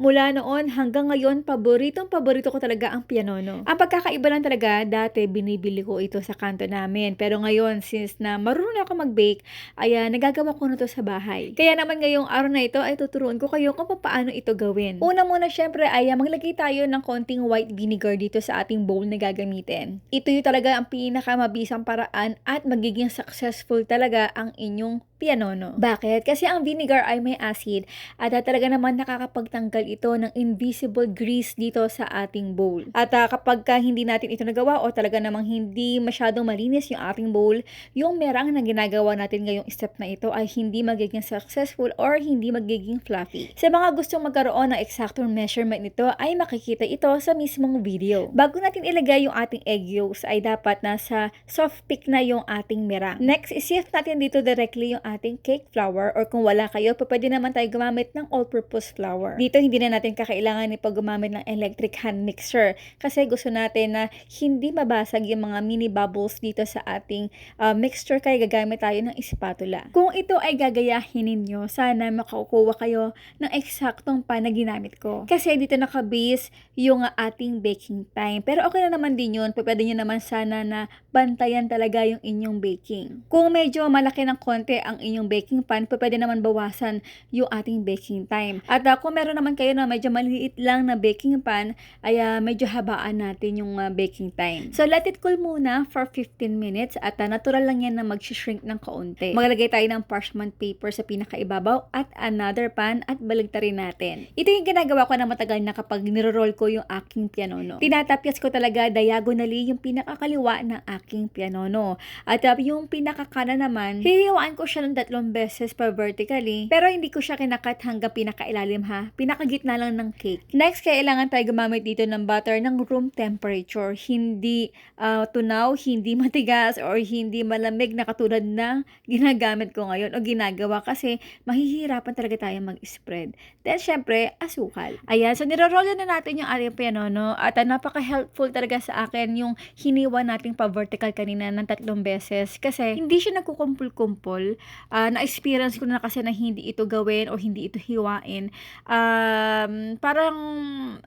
Mula noon hanggang ngayon, paboritong paborito ko talaga ang pianono. Ang pagkakaiba lang talaga, dati binibili ko ito sa kanto namin. Pero ngayon, since na marunong ako mag-bake, ay ah, nagagawa ko na to sa bahay. Kaya naman ngayong araw na ito ay tuturuan ko kayo kung paano ito gawin. Una muna syempre ay ah, maglagay tayo ng konting white vinegar dito sa ating bowl na gagamitin. Ito yung talaga ang pinakamabisang paraan at magiging successful talaga ang inyong pianono. Bakit? Kasi ang vinegar ay may acid at ah, talaga naman nakakapagtanggal ito ng invisible grease dito sa ating bowl. At ah, kapag ka hindi natin ito nagawa o talaga namang hindi masyadong malinis yung ating bowl, yung merang na ginagawa natin ngayong step na ito ay hindi magiging successful or hindi magiging fluffy. Sa mga gustong magkaroon ng exact measurement nito ay makikita ito sa mismong video. Bago natin ilagay yung ating egg yolks ay dapat nasa soft peak na yung ating merang. Next, isift natin dito directly yung ating cake flour or kung wala kayo, pwede naman tayo gumamit ng all-purpose flour. Dito hindi na natin kakailangan ni pag ng electric hand mixer kasi gusto natin na hindi mabasag yung mga mini bubbles dito sa ating uh, mixture kaya gagamit tayo ng spatula. Kung ito ay gagayahin ninyo, sana makakuha kayo ng eksaktong pan na ginamit ko. Kasi dito nakabase yung ating baking time. Pero okay na naman din yun. Pwede nyo naman sana na bantayan talaga yung inyong baking. Kung medyo malaki ng konti ang inyong baking pan, pwede naman bawasan yung ating baking time. At uh, kung meron naman kayo na medyo maliit lang na baking pan, ay uh, medyo habaan natin yung uh, baking time. So let it cool muna for 15 minutes at uh, natural lang yan na mag-shrink ng kaunti. Maglagay tayo ng parchment paper sa pinakaibabaw at another pan at baligtarin natin. Ito yung ginagawa ko na matagal na kapag niro-roll ko yung aking pianono. Tinatapyas ko talaga diagonally yung pinakakaliwa ng aking pianono. At uh, yung pinakakanan naman, hihiyawaan ko siya ng tatlong beses pa vertically. Pero hindi ko siya kinakat hanggang pinakailalim ha. Pinakagitna lang ng cake. Next, kailangan tayo gumamit dito ng butter ng room temperature. Hindi uh, tunaw, hindi matigas, or hindi malamig na katulad ng ginagamit ko ngayon o ginagawa kasi mahihirapan talaga tayo mag-spread. Then, syempre, asukal. Ayan, so niroroll na natin yung ating pianono at uh, napaka-helpful talaga sa akin yung hiniwa nating pa-vertical kanina ng tatlong beses kasi hindi siya nagkukumpul-kumpul. Uh, na-experience ko na kasi na hindi ito gawin o hindi ito hiwain. Um, parang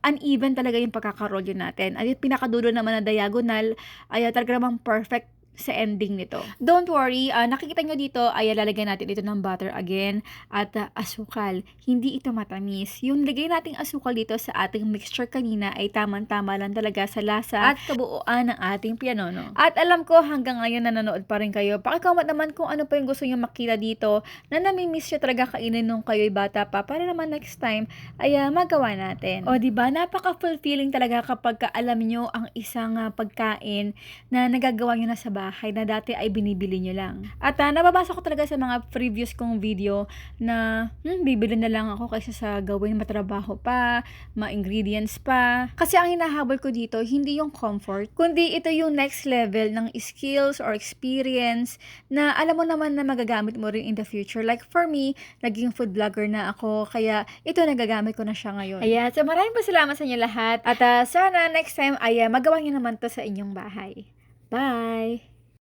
uneven talaga yung pagkakarolyo natin. At yung pinakadulo naman na diagonal ay talaga namang perfect sa ending nito. Don't worry, uh, nakikita nyo dito ay lalagyan natin ito ng butter again at uh, asukal. Hindi ito matamis. Yung lagay nating asukal dito sa ating mixture kanina ay tamang-tama lang talaga sa lasa at kabuuan ng ating pianono. At alam ko hanggang ngayon nanonood pa rin kayo. Pakicomment naman kung ano pa yung gusto nyo makita dito na nami-miss nyo talaga kainin nung kayo'y bata pa para naman next time ay uh, magawa natin. O ba diba, napaka-fulfilling talaga kapag alam nyo ang isang uh, pagkain na nagagawa nyo na sa bahay bahay na dati ay binibili nyo lang. At uh, nababasa ko talaga sa mga previous kong video na hmm, bibili na lang ako kaysa sa gawin matrabaho pa, ma-ingredients pa. Kasi ang hinahabol ko dito, hindi yung comfort, kundi ito yung next level ng skills or experience na alam mo naman na magagamit mo rin in the future. Like for me, naging food vlogger na ako, kaya ito nagagamit ko na siya ngayon. Ayan, so maraming pasalamat sa inyo lahat. At uh, sana next time ay uh, magawa nyo naman to sa inyong bahay. Bye!